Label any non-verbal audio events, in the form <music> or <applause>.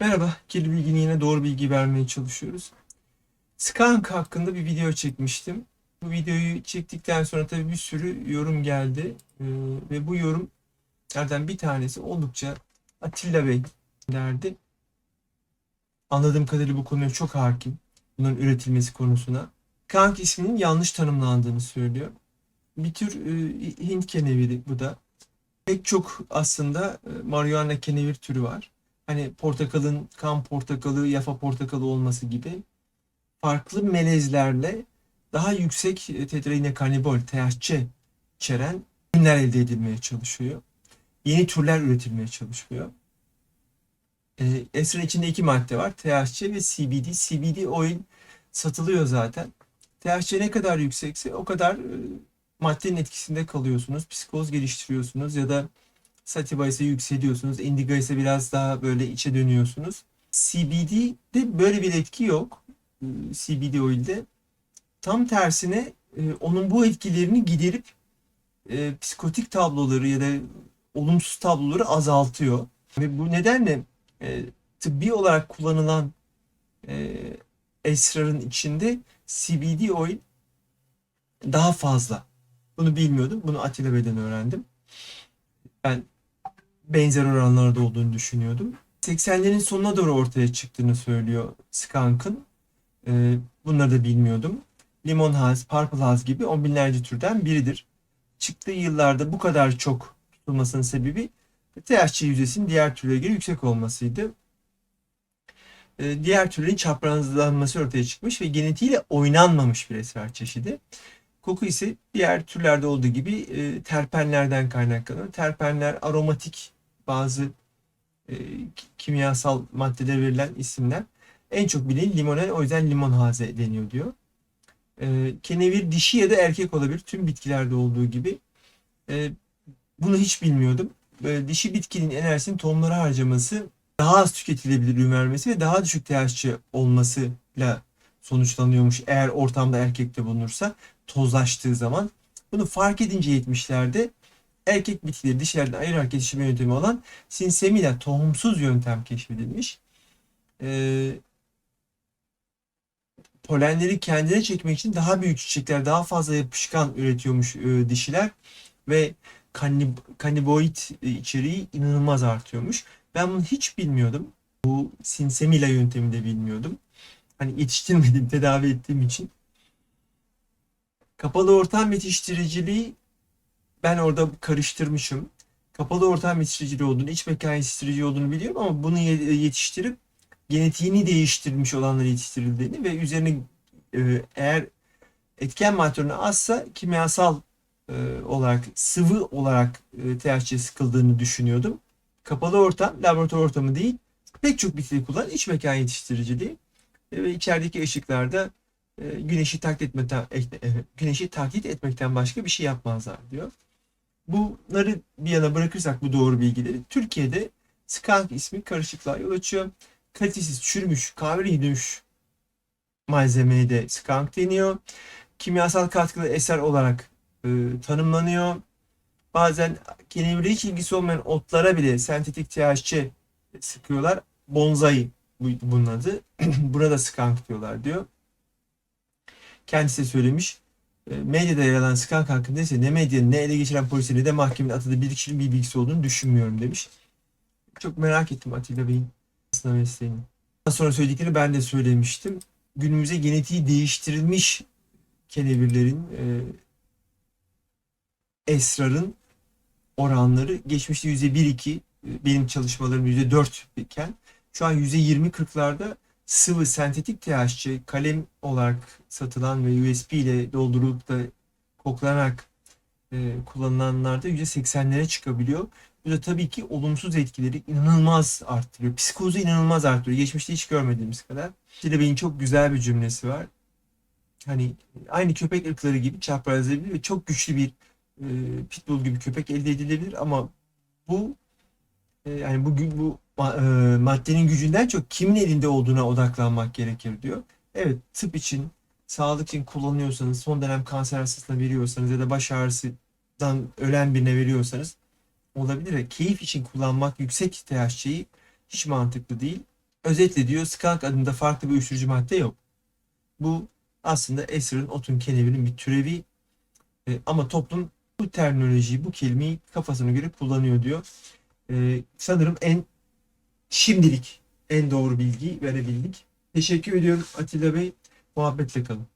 Merhaba, kirli bilginin yine doğru bilgi vermeye çalışıyoruz. Skank hakkında bir video çekmiştim. Bu videoyu çektikten sonra tabii bir sürü yorum geldi. Ee, ve bu yorumlardan bir tanesi oldukça Atilla Bey derdi. Anladığım kadarıyla bu konuya çok hakim. Bunların üretilmesi konusuna. Skank isminin yanlış tanımlandığını söylüyor. Bir tür e, Hint keneviri bu da. Pek çok aslında e, marihuana kenevir türü var hani portakalın kan portakalı, yafa portakalı olması gibi farklı melezlerle daha yüksek e, tetrainekanibol, THC içeren ürünler elde edilmeye çalışıyor. Yeni türler üretilmeye çalışıyor. E, esrar içinde iki madde var. THC ve CBD. CBD oil satılıyor zaten. THC ne kadar yüksekse o kadar e, maddenin etkisinde kalıyorsunuz. Psikoz geliştiriyorsunuz ya da Sativa ise yükseliyorsunuz. Indigo ise biraz daha böyle içe dönüyorsunuz. CBD'de böyle bir etki yok. CBD oil'de. Tam tersine e, onun bu etkilerini giderip e, psikotik tabloları ya da olumsuz tabloları azaltıyor. Ve bu nedenle e, tıbbi olarak kullanılan esrarın içinde CBD oil daha fazla. Bunu bilmiyordum. Bunu Atilla Bey'den öğrendim. Ben benzer oranlarda olduğunu düşünüyordum. 80'lerin sonuna doğru ortaya çıktığını söylüyor Skunk'ın. Ee, bunları da bilmiyordum. Limon Haze, Purple Haze gibi on binlerce türden biridir. Çıktığı yıllarda bu kadar çok tutulmasının sebebi THC yüzdesinin diğer türlere göre yüksek olmasıydı. Ee, diğer türlerin çaprazlanması ortaya çıkmış ve genetiğiyle oynanmamış bir esrar çeşidi. Koku ise diğer türlerde olduğu gibi e, terpenlerden kaynaklanıyor. Terpenler aromatik bazı e, kimyasal maddelere verilen isimler. En çok bilinen limonel o yüzden limon haze deniyor diyor. E, kenevir dişi ya da erkek olabilir. Tüm bitkilerde olduğu gibi. E, bunu hiç bilmiyordum. E, dişi bitkinin enerjisini tohumlara harcaması daha az tüketilebilir ürün vermesi ve daha düşük THC olmasıyla sonuçlanıyormuş eğer ortamda erkekte bulunursa tozlaştığı zaman. Bunu fark edince 70'lerde erkek bitkileri dişilerden ayırarak yetiştirme yöntemi olan sinsemilla tohumsuz yöntem keşfedilmiş. Ee, polenleri kendine çekmek için daha büyük çiçekler, daha fazla yapışkan üretiyormuş e, dişiler ve kanib kaniboid içeriği inanılmaz artıyormuş. Ben bunu hiç bilmiyordum. Bu sinsemilla yöntemini de bilmiyordum. Hani yetiştirmedim, tedavi ettiğim için. Kapalı ortam yetiştiriciliği ben orada karıştırmışım. Kapalı ortam yetiştiriciliği olduğunu, iç mekan yetiştirici olduğunu biliyorum ama bunu yetiştirip genetiğini değiştirmiş olanları yetiştirildiğini ve üzerine e, eğer etken madde azsa kimyasal e, olarak sıvı olarak e, THC sıkıldığını düşünüyordum. Kapalı ortam, laboratuvar ortamı değil. Pek çok bitki kullanan iç mekan yetiştiriciliği ve içerideki ışıklarda e, güneşi taklit etmekten e, güneşi taklit etmekten başka bir şey yapmazlar diyor. Bunları bir yana bırakırsak bu doğru bilgileri Türkiye'de skunk ismi karışıklığa yol açıyor. Kalitesiz çürümüş, kahverengi dönmüş malzemeye de skunk deniyor. Kimyasal katkılı eser olarak e, tanımlanıyor. Bazen kenevire hiç ilgisi olmayan otlara bile sentetik THC sıkıyorlar. Bonsai bunun adı. <clears throat> Buna skunk diyorlar diyor kendisi söylemiş. E, medyada yer alan skandal hakkında ise ne medyanın ne ele geçiren polisin ne de mahkemenin atadığı bir kişinin bir bilgisi olduğunu düşünmüyorum demiş. Çok merak ettim Atilla Bey'in aslında mesleğini. Daha sonra söylediklerini ben de söylemiştim. Günümüze genetiği değiştirilmiş kenevirlerin e, esrarın oranları geçmişte %1-2 e, benim çalışmalarım %4 iken şu an %20-40'larda sıvı sentetik THC kalem olarak satılan ve USB ile doldurulup da koklanarak e, kullanılanlarda %80'lere çıkabiliyor. Bu da tabii ki olumsuz etkileri inanılmaz arttırıyor. Psikozu inanılmaz arttırıyor. Geçmişte hiç görmediğimiz kadar. Şile Bey'in çok güzel bir cümlesi var. Hani aynı köpek ırkları gibi çaprazlayabilir ve çok güçlü bir e, pitbull gibi köpek elde edilebilir ama bu e, yani bugün bu e, maddenin gücünden çok kimin elinde olduğuna odaklanmak gerekir diyor. Evet tıp için, sağlık için kullanıyorsanız, son dönem kanser hastasına veriyorsanız ya da baş ağrısından ölen birine veriyorsanız olabilir. Keyif için kullanmak yüksek THC'yi hiç mantıklı değil. Özetle diyor skalk adında farklı bir uyuşturucu madde yok. Bu aslında esirin otun kenevirin bir türevi e, ama toplum bu terminolojiyi, bu kelimeyi kafasına göre kullanıyor diyor. E, sanırım en şimdilik en doğru bilgiyi verebildik. Teşekkür ediyorum Atilla Bey. Muhabbetle kalın.